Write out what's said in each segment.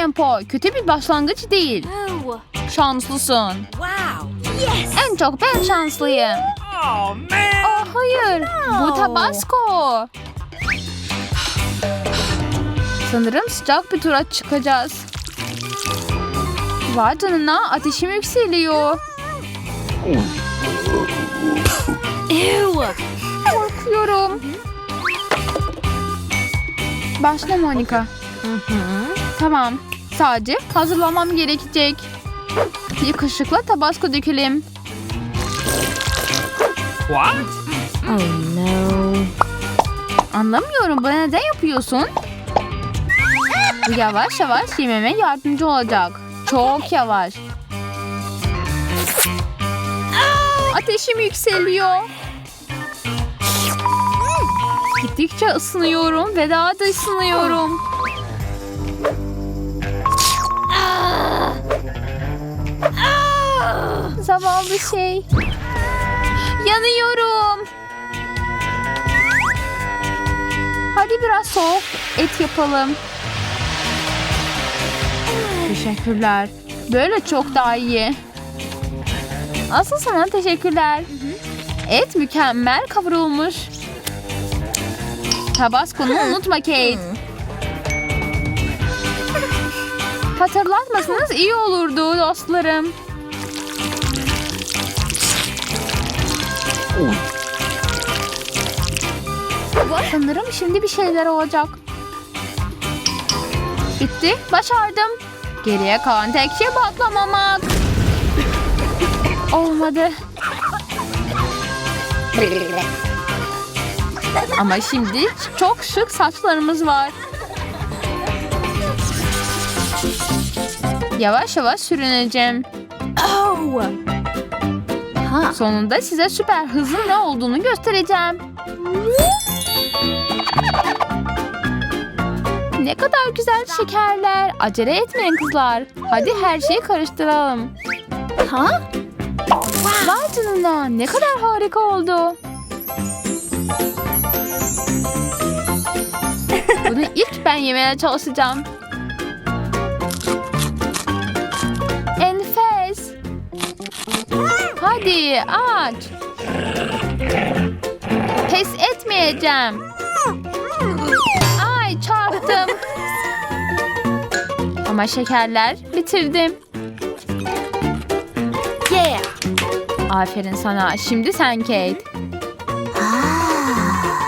tempo. Kötü bir başlangıç değil. Oh. Şanslısın. Wow. Yes. En çok ben şanslıyım. Oh man! Oh hayır. Bu tabasco. Sanırım sıcak bir tura çıkacağız. Vay canına ateşim yükseliyor. Ew. Korkuyorum. Başla Monica. Tamam. Sadece hazırlamam gerekecek. Bir kaşıkla tabasco dökelim. What? Oh no. Anlamıyorum. Bana neden yapıyorsun? Bu yavaş yavaş yememe yardımcı olacak. Çok yavaş. Ateşim yükseliyor. Gittikçe ısınıyorum ve daha da ısınıyorum. Zavallı şey. Yanıyorum. Hadi biraz soğuk et yapalım. Teşekkürler. Böyle çok daha iyi. Asıl sana teşekkürler. Et mükemmel kavrulmuş. Tabasco'nu unutma Kate. Hatırlatmasanız iyi olurdu dostlarım. Sanırım şimdi bir şeyler olacak. Bitti. Başardım. Geriye kalan tek şey patlamamak. Olmadı. Ama şimdi çok şık saçlarımız var. Yavaş yavaş sürüneceğim. Oh. Huh. Sonunda size süper hızın ne olduğunu göstereceğim. Ne kadar güzel şekerler. Acele etmeyin kızlar. Hadi her şeyi karıştıralım. Huh? Vay canına ne kadar harika oldu. Bunu ilk ben yemeye çalışacağım. Hadi aç. Pes etmeyeceğim. Ay çarptım. Ama şekerler bitirdim. Yeah. Aferin sana. Şimdi sen Kate.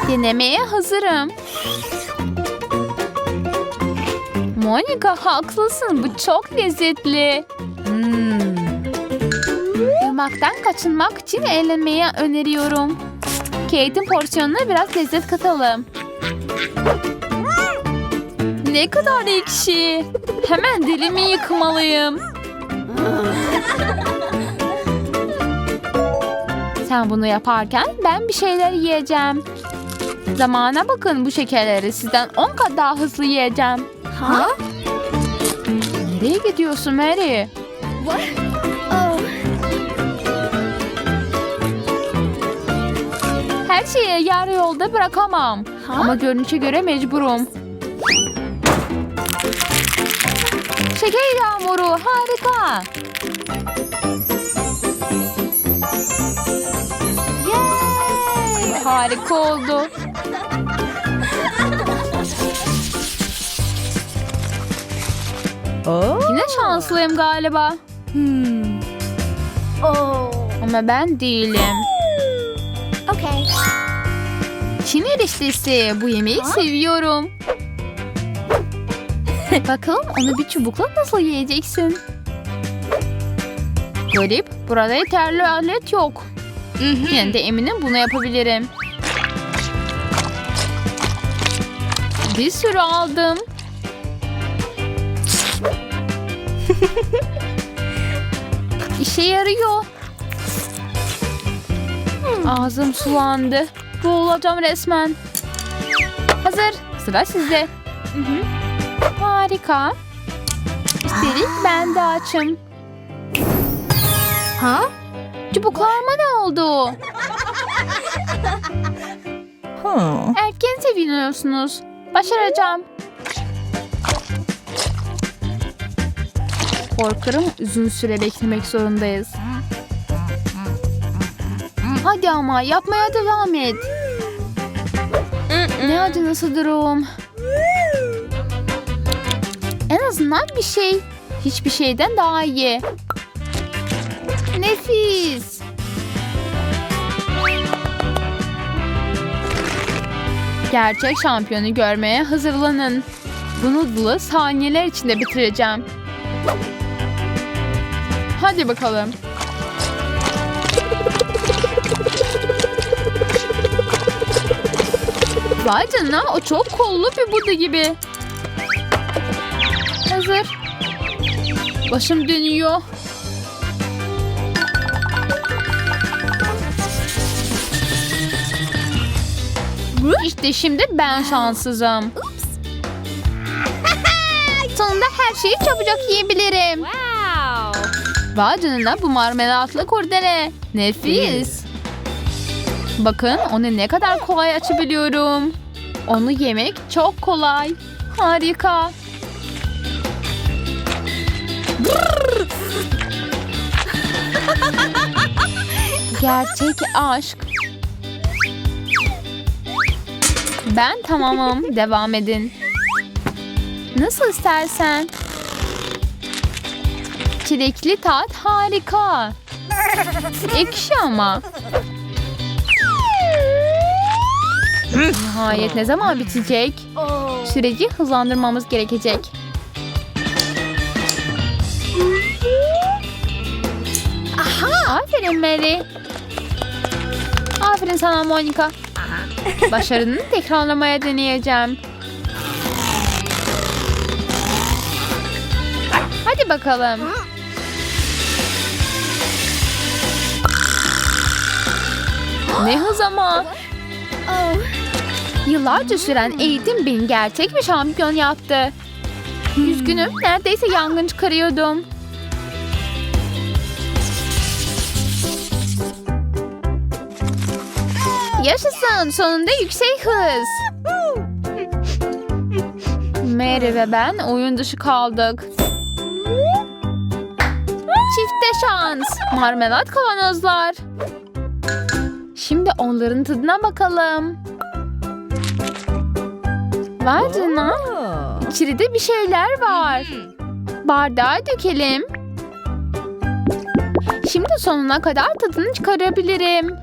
Denemeye hazırım. Monica haklısın. Bu çok lezzetli. Hmm. Irmaktan kaçınmak için eğlenmeyi öneriyorum. Kate'in porsiyonuna biraz lezzet katalım. Ne kadar ekşi. Hemen dilimi yıkmalıyım. Sen bunu yaparken ben bir şeyler yiyeceğim. Zamana bakın bu şekerleri sizden 10 kat daha hızlı yiyeceğim. Huh? Nereye gidiyorsun Mary? What? Her şeyi yarı yolda bırakamam. Ha? Ama görünüşe göre mecburum. Şeker yağmuru harika. Yay! Harika oldu. Oh. Yine şanslıyım galiba. Hmm. Oh. Ama ben değilim. Okay. Çin eriştesi. Bu yemeği seviyorum. Bakalım onu bir çubukla nasıl yiyeceksin? Garip. Burada yeterli alet yok. Yine de eminim bunu yapabilirim. Bir sürü aldım. İşe yarıyor. Ağzım sulandı. Boğulacağım resmen. Hazır. Sıra sizde. Harika. Üstelik ben de açım. Huh? Çubuklarıma ne oldu? Erken seviniyorsunuz. Başaracağım. Korkarım uzun süre beklemek zorundayız. Hadi ama yapmaya devam et. Ne acı nasıl durum? En azından bir şey. Hiçbir şeyden daha iyi. Nefis. Gerçek şampiyonu görmeye hazırlanın. Bu noodle'ı saniyeler içinde bitireceğim. Hadi bakalım. Vay canına o çok kollu bir Buda gibi. Hazır. Başım dönüyor. İşte şimdi ben şanssızım. Sonunda her şeyi çabucak yiyebilirim. Wow. Vay canına bu marmelatlı kurdele. Nefis. Bakın onu ne kadar kolay açabiliyorum. Onu yemek çok kolay. Harika. Gerçek aşk. Ben tamamım. Devam edin. Nasıl istersen. Çilekli tat harika. Ekşi ama. Nihayet ne zaman bitecek? Süreci hızlandırmamız gerekecek. Aha! Aferin Mary. Aferin sana Monica. Başarını tekrarlamaya deneyeceğim. Hadi bakalım. Ne hız ama. Yıllarca süren eğitim beni gerçek bir şampiyon yaptı. Üzgünüm, neredeyse yangın çıkarıyordum. Yaşasın, sonunda yüksek hız. Mary ve ben oyun dışı kaldık. Çifte şans. Marmelat kavanozlar. Şimdi onların tadına bakalım. Var canına. İçeride bir şeyler var. Bardağa dökelim. Şimdi sonuna kadar tadını çıkarabilirim.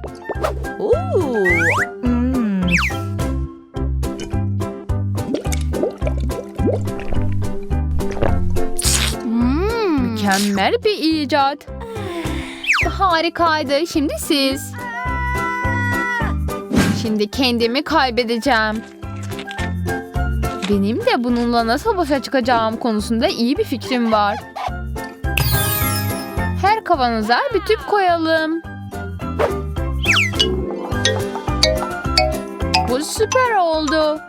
Ooh. Mm. Mm. Mükemmel bir icat. Harikaydı. Şimdi siz. Şimdi kendimi kaybedeceğim. Benim de bununla nasıl başa çıkacağım konusunda iyi bir fikrim var. Her kavanoza bir tüp koyalım. Bu süper oldu.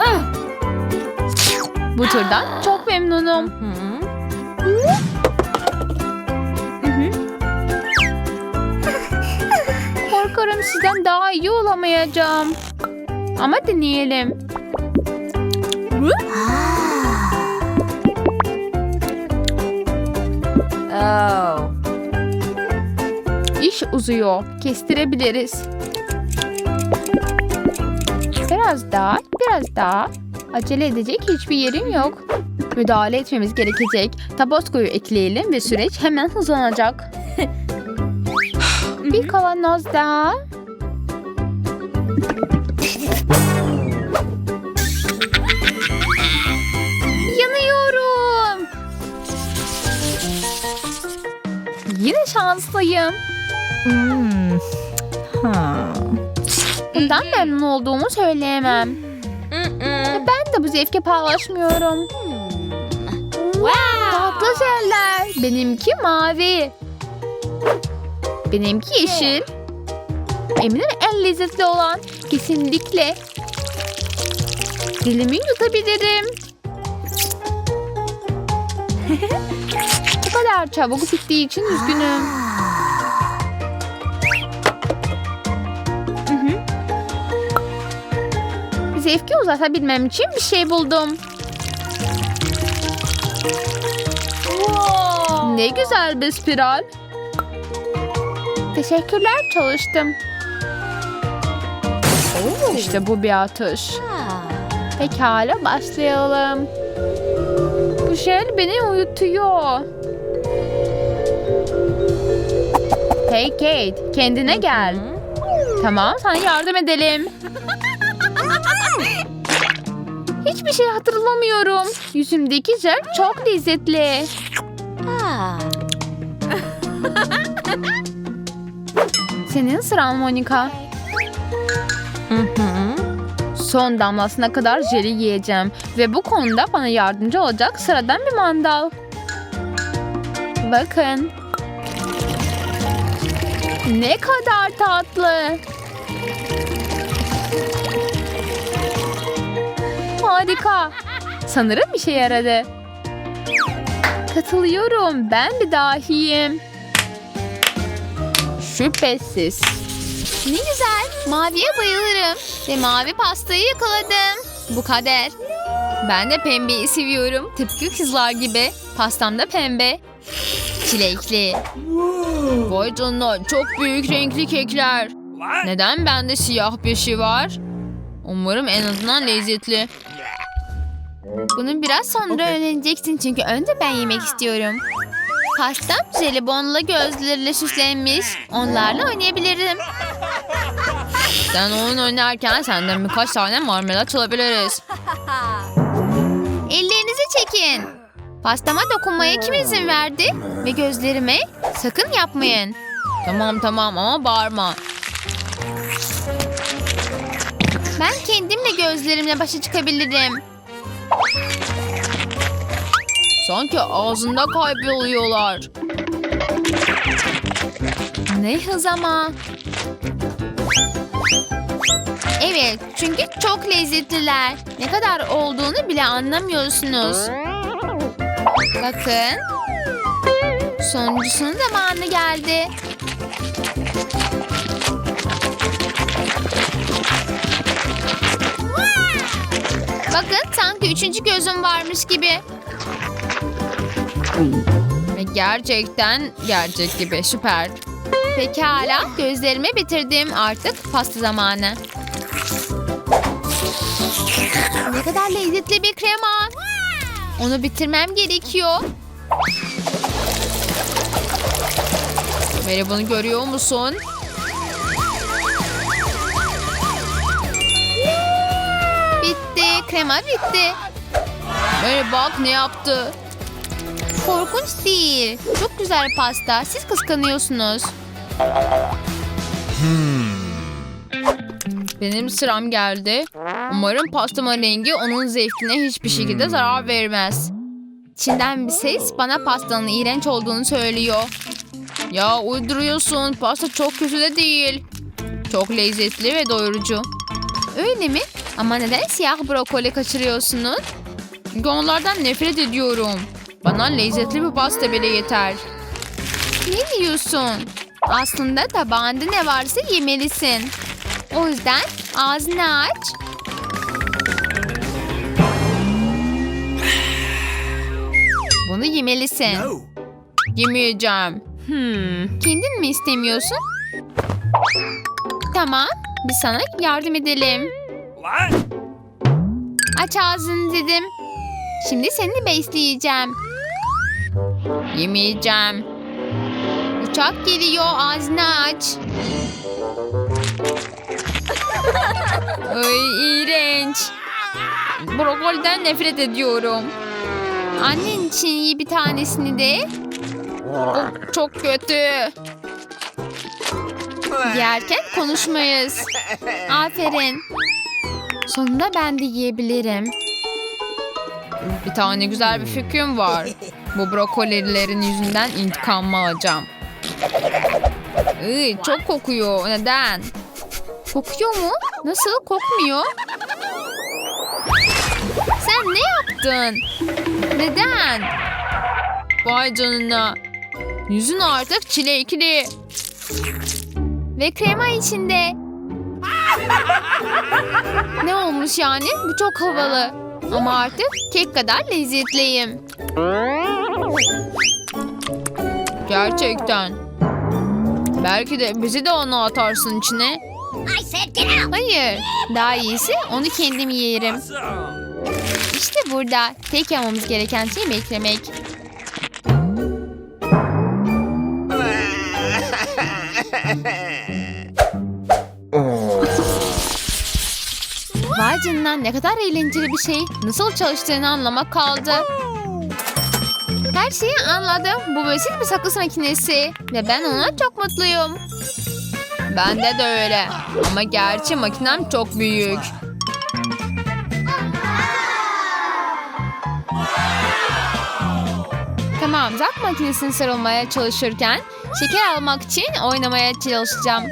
Ah! Bu turdan çok memnunum. Korkarım sizden daha iyi olamayacağım. Ama deneyelim. Oh. İş uzuyor. Kestirebiliriz. Biraz daha, biraz daha. Acele edecek hiçbir yerim yok. Müdahale etmemiz gerekecek. Tabasco'yu ekleyelim ve süreç hemen hızlanacak. Bir kavanoz daha. Yine şanslıyım. Mm. Huh. Bundan memnun olduğumu söyleyemem. Ben de bu zevki paylaşmıyorum. Tatlı şeyler. Benimki mavi. Benimki yeşil. Eminim en lezzetli olan. Kesinlikle. Dilimi yutabilirim. kadar çabuk bittiği için üzgünüm. Zevki uzatabilmem için bir şey buldum. Ne güzel bir spiral. Teşekkürler çalıştım. İşte bu bir atış. Pekala başlayalım. Bu jel beni uyutuyor. Hey Kate, kendine gel. Tamam, sana yardım edelim. Hiçbir şey hatırlamıyorum. Yüzümdeki jel çok lezzetli. Senin sıran Monika. Son damlasına kadar jeli yiyeceğim. Ve bu konuda bana yardımcı olacak sıradan bir mandal. Bakın. Ne kadar tatlı. Harika. Sanırım işe yaradı. Katılıyorum. Ben bir dahiyim. Şüphesiz. Ne güzel. Maviye bayılırım. Ve mavi pastayı yakaladım. Bu kader. Ben de pembeyi seviyorum. Tıpkı kızlar gibi. Pastam da pembe. Çilekli. Vay canına çok büyük renkli kekler. Neden bende siyah bir şey var? Umarım en azından lezzetli. Bunu biraz sonra öğreneceksin çünkü önce ben yemek istiyorum. Pastam jelibonla gözleriyle süslenmiş. Onlarla oynayabilirim. Sen oyun oynarken senden birkaç tane marmelat çalabiliriz. Ellerinizi çekin. Pastama dokunmaya kim izin verdi? Ve gözlerime sakın yapmayın. Tamam tamam ama bağırma. Ben kendimle gözlerimle başa çıkabilirim. Sanki ağzında kayboluyorlar. Ne hız ama. Evet, çünkü çok lezzetliler. Ne kadar olduğunu bile anlamıyorsunuz. Bakın. Sonuncusunun zamanı geldi. Bakın sanki üçüncü gözüm varmış gibi. Gerçekten gerçek gibi süper. Pekala gözlerimi bitirdim artık pasta zamanı. Ne kadar lezzetli bir krema. Onu bitirmem gerekiyor. Mary bunu görüyor musun? Bitti. Krema bitti. Mary bak ne yaptı. Korkunç değil. Çok güzel pasta. Siz kıskanıyorsunuz. Benim sıram geldi. Umarım pastamın rengi onun zevkine hiçbir şekilde zarar vermez. İçinden bir ses bana pastanın iğrenç olduğunu söylüyor. Ya uyduruyorsun. Pasta çok kötü de değil. Çok lezzetli ve doyurucu. Öyle mi? Ama neden siyah brokoli kaçırıyorsunuz? Çünkü onlardan nefret ediyorum. Bana lezzetli bir pasta bile yeter. Ne diyorsun? Aslında tabağında ne varsa yemelisin. O yüzden ağzını aç. Bunu yemelisin. Yemeyeceğim. Hmm. Kendin mi istemiyorsun? Tamam. Biz sana yardım edelim. Aç ağzını dedim. Şimdi seni besleyeceğim. Yemeyeceğim. Uçak geliyor ağzını aç. Ay iğrenç. Brokoliden nefret ediyorum. Annen için iyi bir tanesini de. O çok kötü. Yerken konuşmayız. Aferin. Sonunda ben de yiyebilirim. Bir tane güzel bir fikrim var. Bu brokolilerin yüzünden intikamımı alacağım. Iy, çok kokuyor. Neden? Kokuyor mu? Nasıl kokmuyor? Sen ne yaptın? Neden? Vay canına. Yüzün artık çilekli. Ve krema içinde. ne olmuş yani? Bu çok havalı. Ama artık kek kadar lezzetliyim. Gerçekten. Belki de bizi de onu atarsın içine. Hayır. Daha iyisi onu kendim yerim. İşte burada. Tek yapmamız gereken şey beklemek. Vay canına ne kadar eğlenceli bir şey. Nasıl çalıştığını anlamak kaldı. Her şeyi anladım. Bu basit bir sakız makinesi. Ve ben ona çok mutluyum. Bende de öyle. Ama gerçi makinem çok büyük. Tamam, zak makinesini sarılmaya çalışırken şeker almak için oynamaya çalışacağım.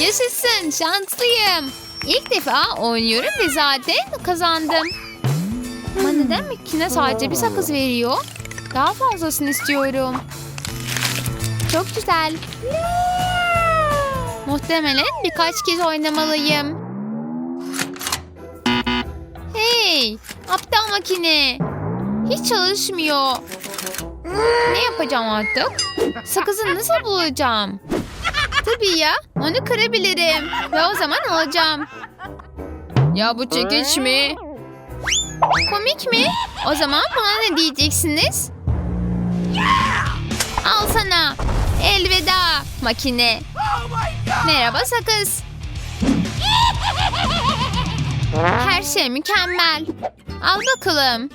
Yaşasın, şanslıyım. İlk defa oynuyorum ve zaten kazandım. Ama neden makine sadece bir sakız veriyor? Daha fazlasını istiyorum. Çok güzel. Muhtemelen birkaç kez oynamalıyım. Hey, aptal makine. Hiç çalışmıyor. Ne yapacağım artık? Sakızı nasıl bulacağım? Tabii ya, onu kırabilirim. Ve o zaman alacağım. Ya bu çekiç mi? Komik mi? O zaman buna ne diyeceksiniz? Al sana. Elveda makine. Merhaba sakız. Her şey mükemmel. Al bakalım.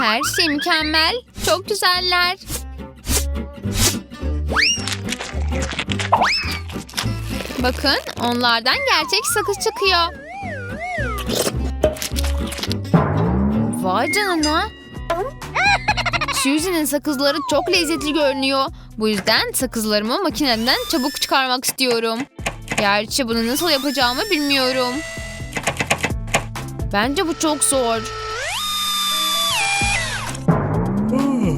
Her şey mükemmel. Çok güzeller. Bakın onlardan gerçek sakız çıkıyor. Vay canına. Suzy'nin sakızları çok lezzetli görünüyor. Bu yüzden sakızlarımı makineden çabuk çıkarmak istiyorum. Gerçi bunu nasıl yapacağımı bilmiyorum. Bence bu çok zor.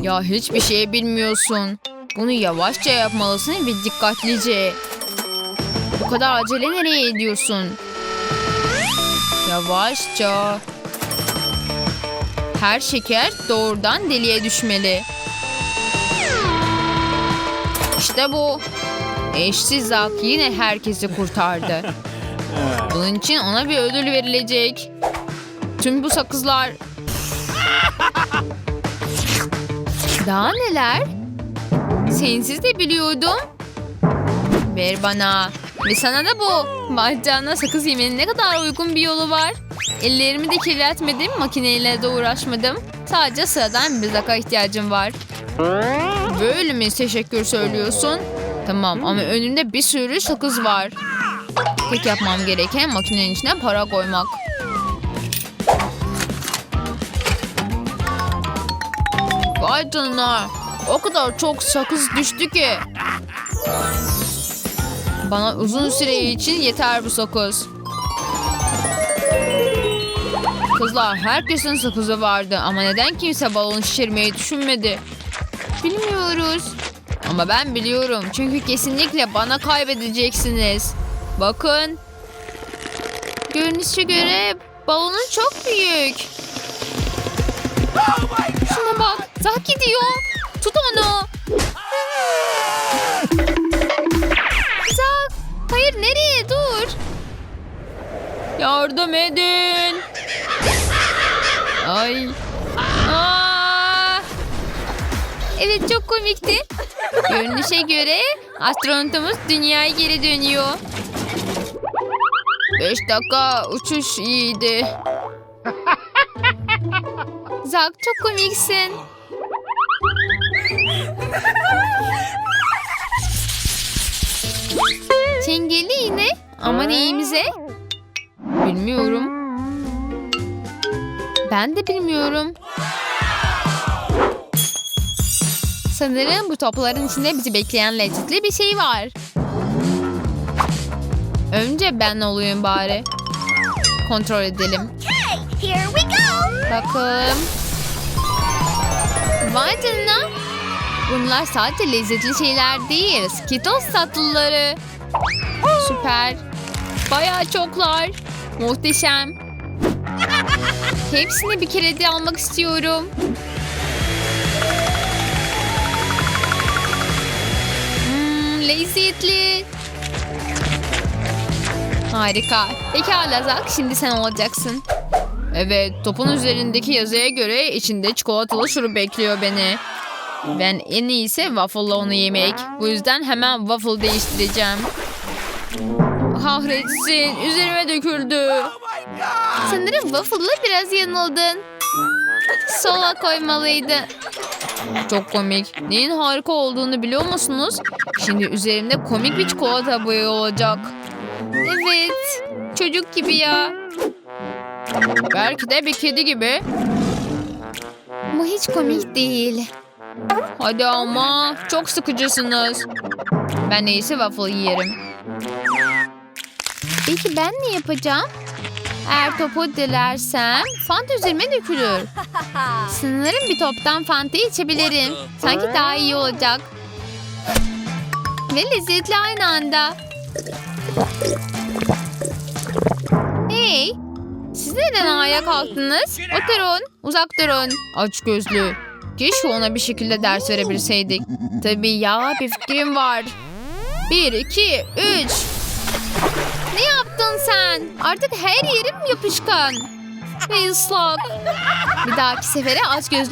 Ya hiçbir şey bilmiyorsun. Bunu yavaşça yapmalısın ve dikkatlice. Bu kadar acele nereye ediyorsun? Yavaşça. Her şeker doğrudan deliğe düşmeli. İşte bu. Eşsiz Zak yine herkesi kurtardı. Bunun için ona bir ödül verilecek. Tüm bu sakızlar... Daha neler? Sensiz de biliyordum. Ver bana. Ve sana da bu. Bacağına sakız yemenin ne kadar uygun bir yolu var. Ellerimi de kirletmedim, makineyle de uğraşmadım. Sadece sıradan bir zaka ihtiyacım var. Böyle mi teşekkür söylüyorsun? Tamam ama önümde bir sürü sakız var. Tek yapmam gereken makinenin içine para koymak. Vay canına. O kadar çok sakız düştü ki. Bana uzun süre için yeter bu sakız. Kızlar herkesin sakızı vardı ama neden kimse balon şişirmeyi düşünmedi? Bilmiyoruz. Ama ben biliyorum çünkü kesinlikle bana kaybedeceksiniz. Bakın. Görünüşe göre balonun çok büyük. Şuna bak. Zak gidiyor. Tut onu. Yardım edin. Ay. Aa! Evet çok komikti. Görünüşe göre astronotumuz dünyaya geri dönüyor. Beş dakika uçuş iyiydi. Zak çok komiksin. Çengeli iğne ama neyimize? Bilmiyorum. Ben de bilmiyorum. Sanırım bu topların içinde bizi bekleyen lezzetli bir şey var. Önce ben olayım bari. Kontrol edelim. Bakalım. Vay canına. Bunlar sadece lezzetli şeyler değil. Skittles tatlıları. Süper. Bayağı çoklar. Muhteşem. Hepsini bir kere de almak istiyorum. Hmm, lezzetli. Harika. Pekala Zak şimdi sen olacaksın. Evet topun üzerindeki yazıya göre içinde çikolatalı şurup bekliyor beni. Ben en iyisi waffle'la onu yemek. Bu yüzden hemen waffle değiştireceğim. Kahretsin üzerime döküldü. Sanırım waffle'la biraz yanıldın. Sola koymalıydı. Çok komik. Neyin harika olduğunu biliyor musunuz? Şimdi üzerimde komik bir çikolata boyu olacak. Evet. Çocuk gibi ya. Belki de bir kedi gibi. Bu hiç komik değil. Hadi ama çok sıkıcısınız. Ben iyisi waffle yerim. Peki ben ne yapacağım? Eğer topu dilersem fanta üzerime dökülür. Sanırım bir toptan fanta içebilirim. Sanki daha iyi olacak. Ve lezzetli aynı anda. Hey! Siz neden ayağa kalktınız? Oturun, uzak durun. Aç gözlü. Keşke ona bir şekilde ders verebilseydik. Tabii ya, bir fikrim var. Bir, iki, üç. Ne yaptın sen? Artık her yerim yapışkan. Ve ıslak. Bir dahaki sefere aç gözlü